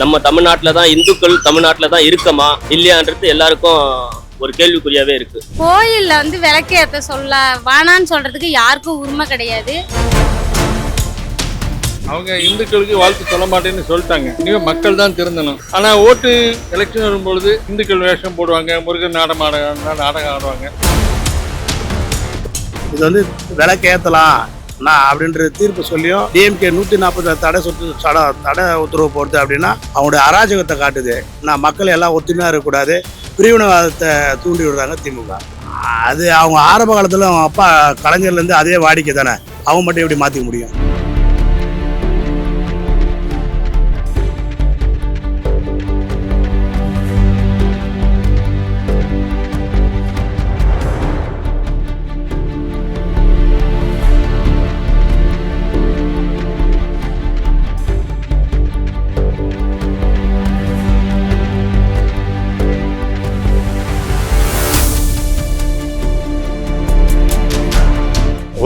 நம்ம தமிழ்நாட்டில் தான் இந்துக்கள் தமிழ்நாட்டில் தான் இருக்கமா இல்லையான்றது எல்லாருக்கும் ஒரு கேள்விக்குறியாவே இருக்கு. கோயில்ல வந்து விளக்கேத்த சொல்ல வேணான்னு சொல்றதுக்கு யாருக்கும் உரிமை கிடையாது. அவங்க இந்துக்களுக்கு வாழ்த்து சொல்ல மாட்டேன்னு சொல்லிட்டாங்க. இனிமே மக்கள் தான் திருந்தணும். ஆனா ஓட்டு எலெக்ஷன் வரும்பொழுது இந்துக்கள் வேஷம் போடுவாங்க முருகன் நாடகம் ஆட நாடகம் ஆடுவாங்க. இது வந்து விலைக்கேற்றலாம் நான் அப்படின்ற தீர்ப்பு சொல்லியும் டிஎம்கே நூற்றி நாற்பது தடை சொத்து தடை தடை உத்தரவு போடுது அப்படின்னா அவங்களுடைய அராஜகத்தை காட்டுது. நான் மக்கள் எல்லாம் ஒத்துமையாக இருக்கக்கூடாது. பிரிவினவாதத்தை தூண்டி விடுறாங்க திமுக. அது அவங்க ஆரம்ப காலத்தில் அவங்க அப்பா கலைஞர்லேருந்து அதே வாடிக்கை தானே. அவங்க மட்டும் எப்படி மாற்றிக்க முடியும்?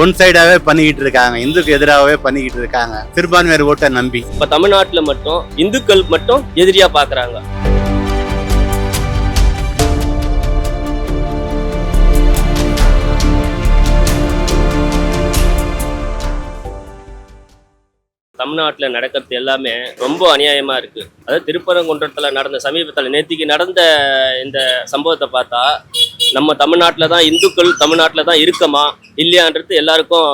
ஒன் சைடாவே பண்ணிக்கிட்டு இருக்காங்க. இந்துக்கு எதிராகவே பண்ணிக்கிட்டு இருக்காங்க. சிறுபான்மையர் ஓட்டை நம்பி. இப்போ தமிழ்நாட்டுல மட்டும் இந்துக்கள் மட்டும் எதிரியா பார்க்கறாங்க தமிழ்நாட்டில் நடக்கிறது எல்லாமே ரொம்ப அநியாயமா இருக்கு. அதாவது திருப்பரங்குன்றத்தில் நடந்த சமீபத்தில் நேத்திக்கு நடந்த இந்த சம்பவத்தை பார்த்தா நம்ம தமிழ்நாட்டில் தான் இந்துக்கள் தமிழ்நாட்டில் தான் இருக்கமா இல்லையான்றது எல்லாருக்கும்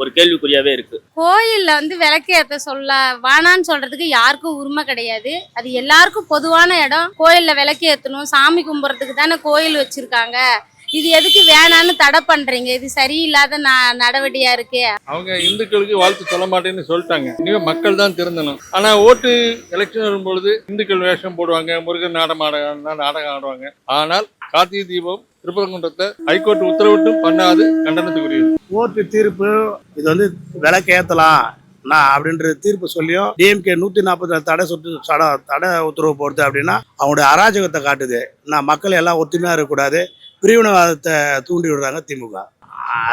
ஒரு கேள்விக்குறியாவே இருக்கு. கோயில்ல வந்து விளக்கேத்த சொல்ல வேணான்னு சொல்றதுக்கு யாருக்கும் உரிமை கிடையாது. அது எல்லாருக்கும் பொதுவான இடம். கோயில்ல விளக்கேத்தணும் சாமி கும்பிட்றதுக்கு தானே கோயில் வச்சிருக்காங்க. இது எதுக்கு வேணான்னு தடை பண்றீங்க? இது சரியில்லாத ந நடவடிக்கையா இருக்கே. அவங்க இந்துக்களுக்கு வாழ்த்து சொல்ல மாட்டேன்னு சொல்லிட்டாங்க. இனிமே மக்கள் தான் திருந்தணும். ஆனா ஓட்டு எலெக்ஷன் வரும்பொழுது இந்துக்கள் வேஷம் போடுவாங்க. முருகன் நாடகம் நாடகம் ஆடுவாங்க. ஆனால் கார்த்திகை தீபம் திருப்பரங்குன்றத்தை ஹைகோர்ட் உத்தரவிட்டும் பண்ணாது கண்டனத்துக்குரியது. கோர்ட்டு தீர்ப்பு இது வந்து விலைக்கேற்றலாம் நான் அப்படின்ற தீர்ப்பு சொல்லியும் டிஎம்கே நூற்றி நாற்பது தடை சொத்து தடை தடை உத்தரவு போடுது அப்படின்னா அவங்களுடைய அராஜகத்தை காட்டுது. நான் மக்கள் எல்லாம் ஒத்துமையாக இருக்கக்கூடாது. பிரிவினவாதத்தை தூண்டி விடுறாங்க திமுக.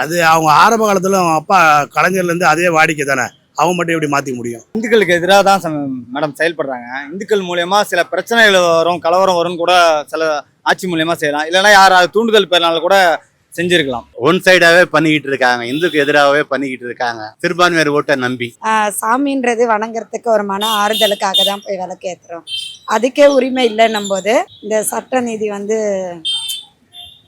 அது அவங்க ஆரம்ப காலத்தில் அவங்க அப்பா கலைஞர்லேருந்து அதே வாடிக்கை தானே. அவங்க மட்டும் எப்படி மாற்றிக்க முடியும்? இந்துக்களுக்கு எதிராக தான் ச- மேடம் செயல்படுறாங்க. இந்துக்கள் மூலியமா சில பிரச்சனைகள் வரும் கலவரம் வரும்னு கூட சில ஆட்சி மூலியமா செய்யலாம். இல்லைன்னா யாராவது தூண்டுதல் பேர்னால கூட செஞ்சிருக்கலாம். ஒன் சைடாவே பண்ணிக்கிட்டு இருக்காங்க. இந்துக்கு எதிராகவே பண்ணிக்கிட்டு இருக்காங்க. சிறுபான்மையர் ஓட்டை நம்பி. சாமின்றது வணங்குறதுக்கு ஒரு மன ஆறுதலுக்காக தான் போய் விளக்கேற்றுறோம் அதுக்கே உரிமை இல்லைன்னும் போது இந்த சட்ட நீதி வந்து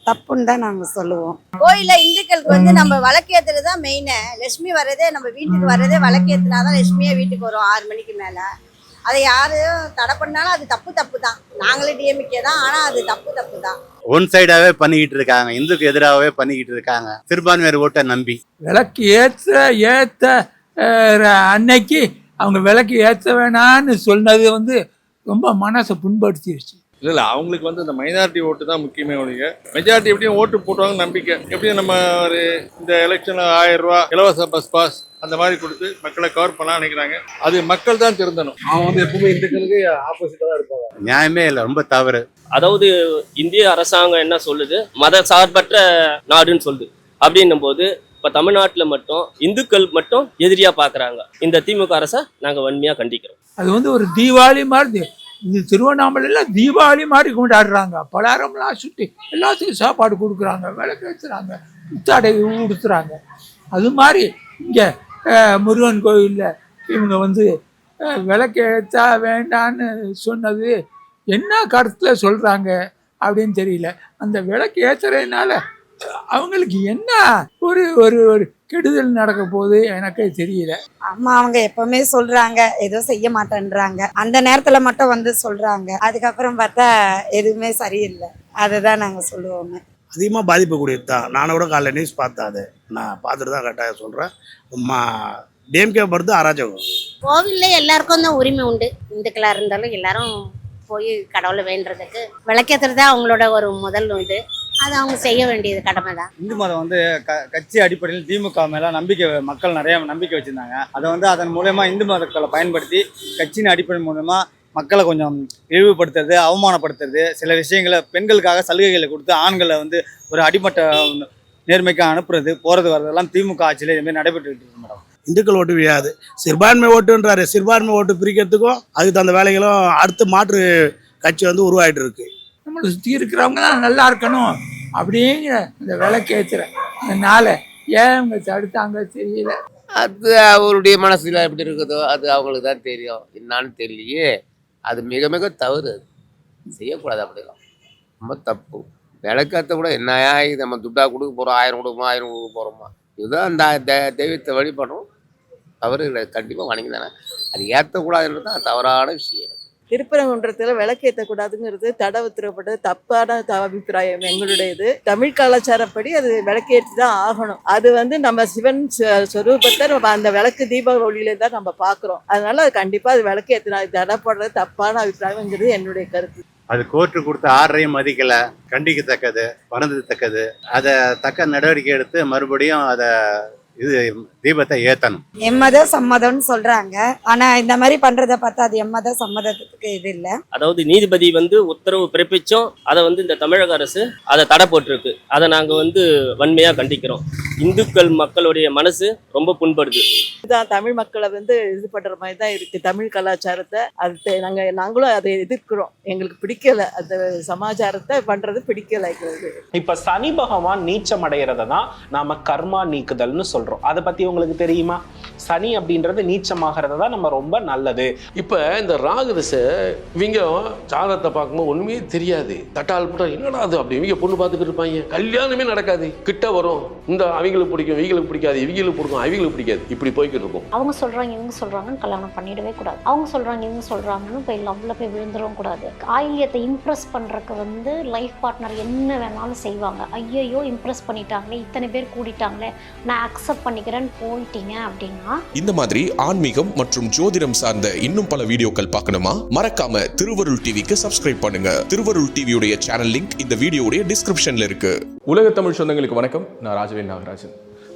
தப்புன்னு தான் நாங்கள் சொல்லுவோம். கோயில்ல இந்துக்களுக்கு வந்து நம்ம விளக்கேத்துறது தான் மெயின் லட்சுமி வர்றதே நம்ம வீட்டுக்கு வர்றதே விளக்கேத்துனா தான் லட்சுமியே வீட்டுக்கு வரும் ஆறு மணிக்கு மேல. அதை யாரும் தடை பண்ணாலும் அது தப்பு தப்பு தான். நாங்களே டிஎம்கே தான் ஆனா அது தப்பு தப்பு தான். ஒன் சைடாவே பண்ணிக்கிட்டு இருக்காங்க. இந்துக்கு எதிராகவே பண்ணிக்கிட்டு இருக்காங்க. சிறுபான்மையர் ஓட்டை நம்பி. விளக்கு ஏற்ற ஏற்ற அன்னைக்கு அவங்க விளக்கு ஏற்ற வேணான்னு சொன்னது வந்து ரொம்ப மனசை புண்படுத்திடுச்சு இல்ல இல்ல அவங்களுக்கு வந்து இந்த மைனாரிட்டி ஓட்டு தான் முக்கியமே ஒழிய மெஜாரிட்டி எப்படியும் ஓட்டு போட்டுவாங்க நம்பிக்கை. எப்படியும் நம்ம ஒரு இந்த எலெக்ஷன்ல ஆயிரம் ரூபாய் இலவச பஸ் பாஸ் அந்த மாதிரி கொடுத்து மக்களை கவர் பண்ண நினைக்கிறாங்க. அது மக்கள் தான் திருந்தணும். அவங்க வந்து எப்பவுமே இந்துக்களுக்கு ஆப்போசிட்டா தான் இருப்பாங்க. நியாயமே இல்லை ரொம்ப தவறு. அதாவது இந்திய அரசாங்கம் என்ன சொல்லுது? மத சார்பற்ற நாடுன்னு சொல்லுது. அப்படின்னும் போது இப்போ தமிழ்நாட்டில் மட்டும் இந்துக்கள் மட்டும் எதிரியா பார்க்கறாங்க இந்த திமுக அரசை நாங்கள் வன்மையாக கண்டிக்கிறோம். அது அது வந்து ஒரு தீபாவளி மாதிரி இது திருவண்ணாமலையில் தீபாவளி மாதிரி கொண்டாடுறாங்க. பலாரம்லாம் சுற்றி எல்லாத்துக்கும் சாப்பாடு கொடுக்குறாங்க விளக்கு ஏற்றுறாங்க புத்தாடை உடுத்துறாங்க. அது மாதிரி இங்கே முருகன் கோயிலில் இவங்க வந்து விளக்கேற்றா விளக்கு ஏற்றா வேண்டான்னு சொன்னது என்ன கருத்தில் சொல்கிறாங்க அப்படின்னு தெரியல. அந்த விளக்கு ஏற்றுறதுனால அவங்களுக்கு என்ன ஒரு ஒரு ஒரு கெடுதல் நடக்க போகுது எனக்கே தெரியல. அம்மா அவங்க எப்பவுமே சொல்றாங்க ஏதோ செய்ய மாட்டேன்றாங்க. அந்த நேரத்துல மட்டும் வந்து சொல்றாங்க. அதுக்கப்புறம் பார்த்தா எதுவுமே சரியில்லை. அதை தான் நாங்கள் சொல்லுவோமே. அதிகமாக பாதிக்கக்கூடியது தான் நானும் கூட காலைல நியூஸ் பார்த்தேன் அது. நான் பார்த்துட்டு தான் கரெக்டாக சொல்கிறேன் மா டிஎம்கே பொறுத்து அராஜகம். கோவில்ல எல்லாருக்கும் தான் உரிமை உண்டு. இந்துக்களா இருந்தாலும் எல்லாரும் போய் கடவுளை வேண்டுறதுக்கு விளக்கேத்துறது அவங்களோட ஒரு முதல் இது. அது அவங்க செய்ய வேண்டியது கடமை தான் இந்து மதம் வந்து க கட்சி அடிப்படையில் திமுக மேல நம்பிக்கை மக்கள் நிறைய நம்பிக்கை வச்சிருந்தாங்க. அதை வந்து அதன் மூலயமா இந்து மதங்களை பயன்படுத்தி கட்சியின் அடிப்படை மூலமா மக்களை கொஞ்சம் இழிவுபடுத்துறது அவமானப்படுத்துறது சில விஷயங்களை பெண்களுக்காக சலுகைகளை கொடுத்து ஆண்களை வந்து ஒரு அடிமட்ட நேர்மைக்கு அனுப்புறது போறது வர்றதெல்லாம் திமுக ஆட்சியில் இதுமாரி நடைபெற்றுட்டு இருக்கு மேடம். இந்துக்கள் ஓட்டு விழாது சிறுபான்மை ஓட்டுன்றாரு. சிறுபான்மை ஓட்டு பிரிக்கிறதுக்கும் அதுக்கு தகுந்த வேலைகளும் அடுத்து மாற்று கட்சி வந்து உருவாயிட்டு இருக்கு. நம்மளை சுற்றி இருக்கிறவங்க தான் நல்லா இருக்கணும். அப்படிங்கிற இந்த விளக்கேற்றுற அதனால ஏன் அவங்க தடுத்தாங்க தெரியல. அது அவருடைய மனசில் எப்படி இருக்குதோ அது அவங்களுக்கு தான் தெரியும். என்னான்னு தெரியலையே. அது மிக மிக தவறு அது. செய்யக்கூடாது அப்படிலாம். ரொம்ப தப்பு. விளக்கத்தை கூட என்னையா இது நம்ம துட்டா கொடுக்க போகிறோம் ஆயிரம் கொடுப்போம் ஆயிரம் கொடுக்க போகிறோமா இதுதான் அந்த தெ- தெய்வத்தை வழிபடுறோம் தவறு கிடையாது கண்டிப்பாக வணங்கி தானே. அது ஏற்றக்கூடாதுன்றது தான் தவறான விஷயம். திருப்பரங்குன்றத்தில் விளக்கேற்றக்கூடாதுங்கிறது தடை உத்தரப்பட்டது தப்பான த- அபிப்பிராயம் எங்களுடையது. தமிழ் கலாச்சாரப்படி அது விளக்கேற்றி தான் ஆகணும். அது வந்து நம்ம சிவன் சொரூபத்தை நம்ம அந்த விளக்கு தீப ஒளியில தான் நம்ம பார்க்குறோம் அதனால அது கண்டிப்பாக அது விளக்கேற்றினா தடை போடுறது தப்பான அபிப்பிராயம்ங்கிறது என்னுடைய கருத்து. அது கோர்ட்டு கொடுத்த ஆர்டரையும் மதிக்கல கண்டிக்கத்தக்கது வருந்தத்தக்கது அதை தக்க நடவடிக்கை எடுத்து மறுபடியும் அதை இது தீபத்தை ஏற்றணும் எம்மத சம்மதம்னு சொல்றாங்க. ஆனா இந்த மாதிரி பண்றத பார்த்தா அது எம்மத சம்மதத்துக்கு இது இல்ல. அதாவது நீதிபதி வந்து உத்தரவு பிறப்பிச்சும். அதை வந்து இந்த தமிழக அரசு அதை தடை போட்டிருக்கு. அதை நாங்கள் வந்து வன்மையாக கண்டிக்கிறோம். இந்துக்கள் மக்களுடைய மனசு ரொம்ப புண்படுது. இதுதான் தமிழ் மக்களை வந்து இது பண்ணுற மாதிரி தான் இருக்குது தமிழ் கலாச்சாரத்தை அது நாங்கள் நாங்களும் அதை எதிர்க்கிறோம். எங்களுக்கு பிடிக்கல. அந்த சமாச்சாரத்தை பண்ணுறது பிடிக்கல எங்களுக்கு. இப்ப சனி பகவான் நீச்சம் அடைகிறத தான் நாம கர்மா நீக்குதல்னு சொல்றோம். அதை பத்தி உங்களுக்கு தெரியுமா? சனி அப்படின்றது நீச்சமாகிறது தான் நம்ம ரொம்ப நல்லது. இப்போ இந்த ராகு திசை இவங்க ஜாதகத்தை பார்க்கும்போது ஒன்றுமே தெரியாது. தட்டால் போட்டா என்னடா அது அப்படி? இவங்க பொண்ணு பார்த்துக்கிட்டு இருப்பாங்க. கல்யாணமே நடக்காது. கிட்ட வரும். இந்த அவங்களுக்கு பிடிக்கும் இவங்களுக்கு பிடிக்காது. இவங்களுக்கு பிடிக்கும் அவங்களுக்கு பிடிக்காது. இப்படி போய்கிட்டு இருக்கும். அவங்க சொல்றாங்க இவங்க சொல்றாங்கன்னு கல்யாணம் பண்ணிடவே கூடாது. அவங்க சொல்றாங்க இவங்க சொல்றாங்கன்னு போய் லவ்ல போய் விழுந்துடவும் கூடாது. ஆயிலியத்தை இம்ப்ரெஸ் பண்றதுக்கு வந்து லைஃப் பார்ட்னர் என்ன வேணாலும் செய்வாங்க. ஐயையோ இம்ப்ரெஸ் பண்ணிட்டாங்களே இத்தனை பேர் கூடிட்டாங்களே நான் அக்செப்ட் பண்ணிக்கிறேன்னு போயிட்டீங்க அப்படின்னா இந்த மாதிரி ஆன்மீகம் மற்றும் ஜோதிடம் சார்ந்த இன்னும் பல வீடியோக்கள் பார்க்கணுமா? மறக்காம திருவருள் டிவிக்கு சப்ஸ்கிரைப் பண்ணுங்க. திருவருள் டிவியுடைய சேனல் லிங்க் இந்த வீடியோடைய டிஸ்கிரிப்ஷன்ல இருக்கு. உலக தமிழ் சொந்தங்களுக்கு வணக்கம். நான் ராஜவேல் நாகராஜன்.